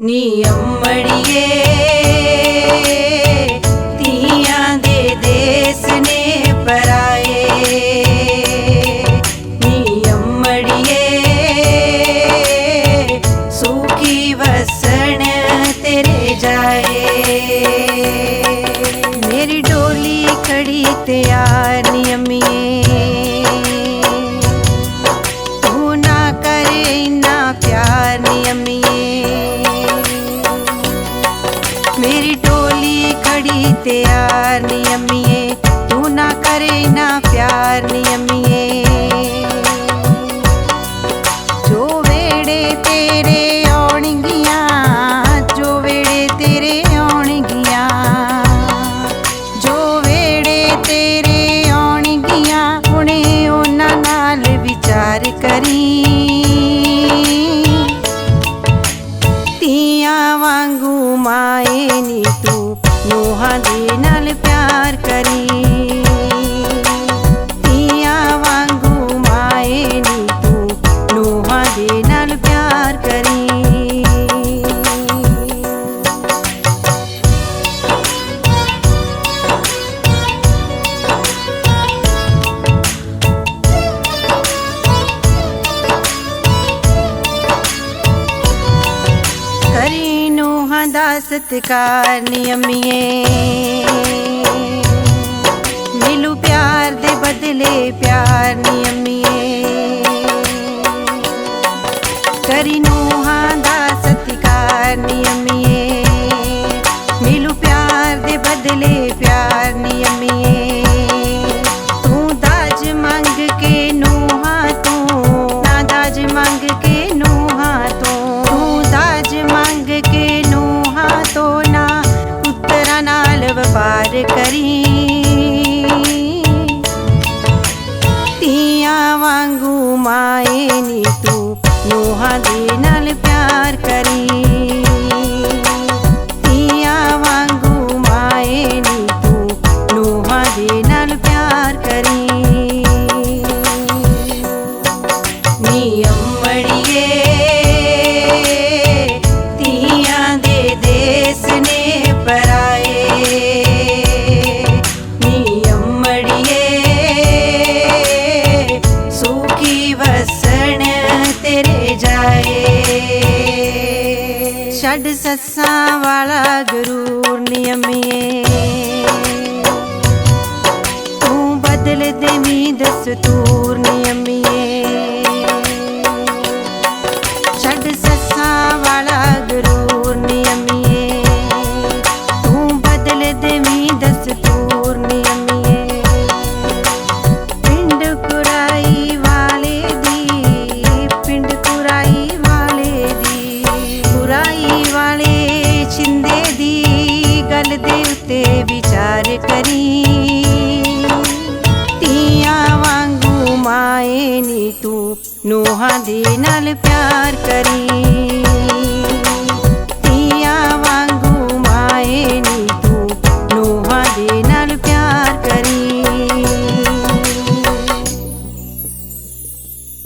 ਨੀ ਅੰਮੜੀਏ ਧੀਆਂ ਦੇ ਦੇਸ ਨੇ ਪਰਾਏ ਨੀ ਅੰਮੜੀਏ ਸੁਖੀ ਖੜੀ ਤਿਆਰ ਨੀ ਅੰਮੀਏ ਤੂੰ ਨਾ ਕਰੇ ਨਾ ਪਿਆਰ ਨੀ ਅੰਮੀਏ ਜੋ ਵੇੜੇ ਤੇਰੇ ਨੋਹਾਂ ਦਾ ਸਤਿਕਾਰ ਨਿਯਮੀਏ ਮਿਲੂ ਪਿਆਰ ਦੇ ਬਦਲੇ ਪਿਆਰ ਨਿਯਮੀਏ ਕਰੀ ਨੂੰਹਾਂ ਦਾ ਸਤਿਕਾਰ ਨਿਯਮੀਏ ਮਿਲੂ ਪਿਆਰ ਦੇ ਬਦਲੇ ਪਿਆਰ ਨਿਯਮੀਏ ਨਾਲ ਕਰੀ। ਧੀਆਂ ਵਾਂਗੂ ਮਾਏ ਨੀ ਤੂੰ, ਨੋਹਾਂ ਦੇ ਨਾਲ ਪਿਆਰ ਕਰੀ। ਧੀਆਂ ਵਾਂਗੂ ਮਾਏ ਨੀ ਤੂੰ, ਨੋਹਾਂ ਦੇ ਨਾਲ ਪਿਆਰ ਕਰੀ। ਨੀ ਅੰਮੜੀਏ, ਧੀਆਂ ਦੇ ਦੇਸ ਨੇ ਛੱਡ ਸੱਸਾਂ ਵਾਲਾ ਗਰੂਰ ਨਿਯਮੀਏ ਤੂੰ ਬਦਲ ਦੇਵੀਂ ਦਸਤੂਰ ਤੂੰ वगुमाोहे परी